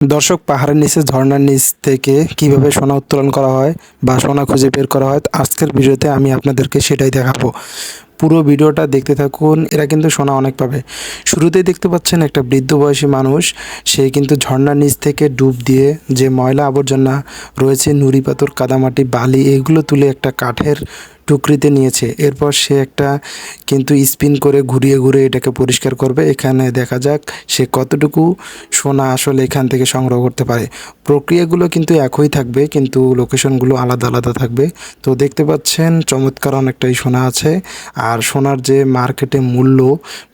দর্শক, পাহাড়ের নিচে, ঝর্ণার নিচ থেকে কীভাবে সোনা উত্তোলন করা হয় বা সোনা খুঁজে বের করা হয়, আজকের ভিডিওতে আমি আপনাদেরকে সেটাই দেখাবো। পুরো ভিডিওটা দেখতে থাকুন, এরা কিন্তু সোনা অনেক পাবে। শুরুতেই দেখতে পাচ্ছেন একটা বৃদ্ধ বয়সী মানুষ, সে কিন্তু ঝর্ণার নিচ থেকে ডুব দিয়ে যে ময়লা আবর্জনা রয়েছে, নুড়ি পাথর, কাদামাটি, বালি, এগুলো তুলে একটা কাঠের টুকরিতে নিয়েছে। এরপর সে একটা কিন্তু স্পিন করে ঘুরিয়ে ঘুরিয়ে এটাকে পরিষ্কার করবে। এখানে দেখা যাক সে কতটুকু সোনা আসলে এখান থেকে সংগ্রহ করতে পারে। প্রক্রিয়াগুলো কিন্তু একই থাকবে, কিন্তু লোকেশনগুলো আলাদা আলাদা থাকবে। তো দেখতে পাচ্ছেন, চমৎকার অনেকটাই সোনা আছে। আর সোনার যে মার্কেটে মূল্য,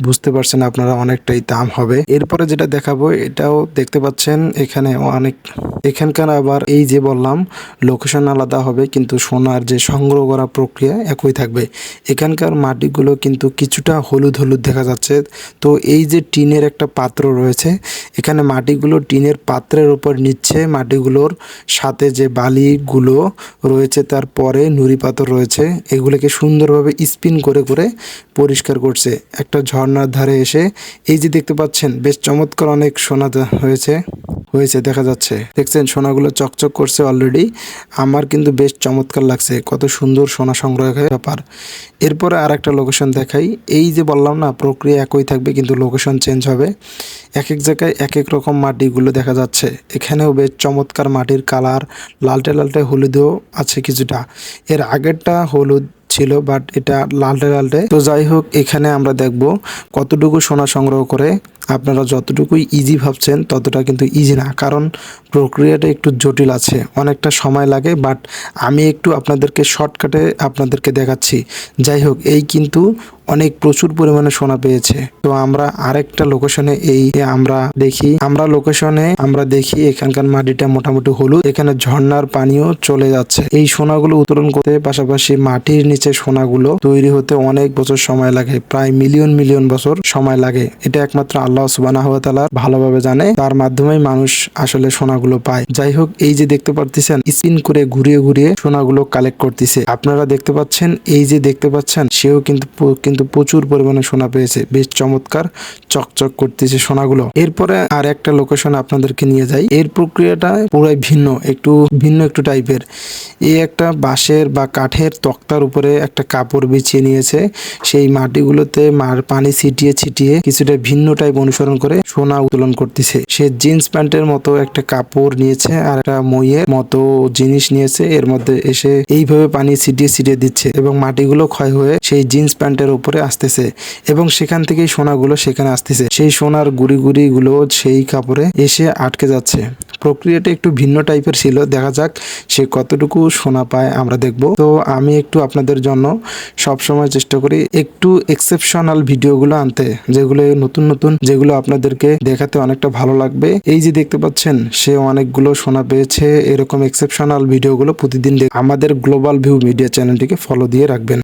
বুঝতে পারছেন আপনারা অনেকটাই দাম হবে। এরপরে যেটা দেখাবো, এটাও দেখতে পাচ্ছেন, এখানে অনেক, এখানকার আবার এই যে বললাম, লোকেশন আলাদা হবে, কিন্তু সোনার যে সংগ্রহ করা প্রক্রিয়া একই থাকবে। এখানকার মাটিগুলো কিন্তু কিছুটা হলুদ হলুদ দেখা যাচ্ছে। তো এই যে টিনের একটা পাত্র রয়েছে, এখানে মাটিগুলো টিনের পাত্রের উপর নিচ্ছে। মাটিগুলোর সাথে যে বালিগুলো রয়েছে তারপরে নুড়ি পাথর রয়েছে। এগুলোকে সুন্দরভাবে স্পিন করে করে পরিষ্কার করছে। একটা ঝর্ণার ধারে এসে এই যে দেখতে পাচ্ছেন, বেশ চমৎকার অনেক সোনা হয়েছে হয়েছে, দেখা যাচ্ছে। দেখছেন, সোনাগুলো চকচক করছে অলরেডি আমার কিন্তু বেশ চমৎকার লাগছে। কত সুন্দর সোনা সংগ্রহের ব্যাপার। এরপরে আর একটা লোকেশন দেখাই। এই যে বললাম না, প্রক্রিয়া একই থাকবে কিন্তু লোকেশন চেঞ্জ হবে। এক এক জায়গায় এক এক রকম মাটিগুলো দেখা যাচ্ছে। এখানেও বেশ চমৎকার মাটির কালার, লালটে লালটে হলুদেও আছে কিছুটা। এর আগেরটা হলুদ ছিল বাট এটা লালটে লালটে। তো যাই হোক, এখানে আমরা দেখব কতটুকু সোনা সংগ্রহ করে আপনারা যতটুকুই ইজি ভাবছেন, ততটা কিন্তু ইজি না। কারণ প্রক্রিয়াটা একটু জটিল আছে, অনেকটা সময় লাগে বাট আমি একটু আপনাদেরকে শর্টকাটে আপনাদেরকে দেখাচ্ছি। যাই হোক, এই কিন্তু অনেক প্রচুর পরিমাণে সোনা পেয়েছে। তো আমরা আরেকটা লোকেশনে এই আমরা দেখি, আমরা লোকেশনে আমরা দেখি এখানকার মাটিটা মোটামুটি হলুদ, এখানে ঝর্ণার পানিও চলে যাচ্ছে। এই সোনাগুলো উত্তোলন করতে পাশাপাশি মাটির নিচে সোনাগুলো তৈরি হতে অনেক বছর সময় লাগে, প্রায় মিলিয়ন মিলিয়ন বছর সময় লাগে। এটা একমাত্র আল্লাহ সুবানাহ তাআলা ভালোভাবে জানে। তার মাধ্যমেই মানুষ আসলে সোনাগুলো পায়। যাই হোক এই যে দেখতে পারতেছেন, স্পিন করে ঘুরিয়ে ঘুরিয়ে সোনাগুলো কালেক্ট করতেছে। আপনারা দেখতে পাচ্ছেন, এই যে দেখতে পাচ্ছেন, সেও কিন্তু কিন্তু প্রচুর পরিমাণে সোনা পেয়েছে। বেশ চমৎকার, চকচক করতেছে সোনাগুলো। এরপরে আর একটা লোকেশন আপনাদেরকে নিয়ে যাই। এর প্রক্রিয়াটা পুরাই ভিন্ন, একটু ভিন্ন একটু টাইপের। এই একটা বাঁশের বা কাঠের তক্তার উপরে একটা কাপড় বিছিয়ে নিয়েছে। সেই মাটিগুলোতে মার, পানি ছিটিয়ে ছিটিয়ে কিছুটা ভিন্ন টাইপ অনুসরণ করে সোনা উত্তোলন করতেছে। সে জিন্স প্যান্টের মতো একটা কাপড় নিয়েছে আর একটা মইয়ের মতো জিনিস নিয়েছে। এর মধ্যে এসে এইভাবে পানি ছিটিয়ে ছিটিয়ে দিচ্ছে এবং মাটিগুলো ক্ষয় হয়ে সেই জিন্স প্যান্টের উপরে আসতেছে এবং সেখান থেকেই সোনাগুলো সেখানে আসতেছে। সেই সোনার গুড়ি গুড়ি গুলো সেই কাপড়ে এসে আটকে যাচ্ছে। প্রক্রিয়াটা একটু ভিন্ন টাইপের ছিল। দেখা যাক সে কতটুকু সোনা পায় আমরা দেখব। তো আমি একটু আপনাদের জন্য সব সময় চেষ্টা করি একটু এক্সেপশনাল ভিডিওগুলো আনতে, যেগুলো নতুন নতুন যেগুলো আপনাদেরকে দেখাতে অনেকটা ভালো লাগবে। এই যে দেখতে পাচ্ছেন, সে অনেকগুলো শোনা পেয়েছে। এরকম এক্সেপশনাল ভিডিওগুলো প্রতিদিন আমাদের গ্লোবাল ভিউ মিডিয়া চ্যানেলটিকে ফলো দিয়ে রাখবেন।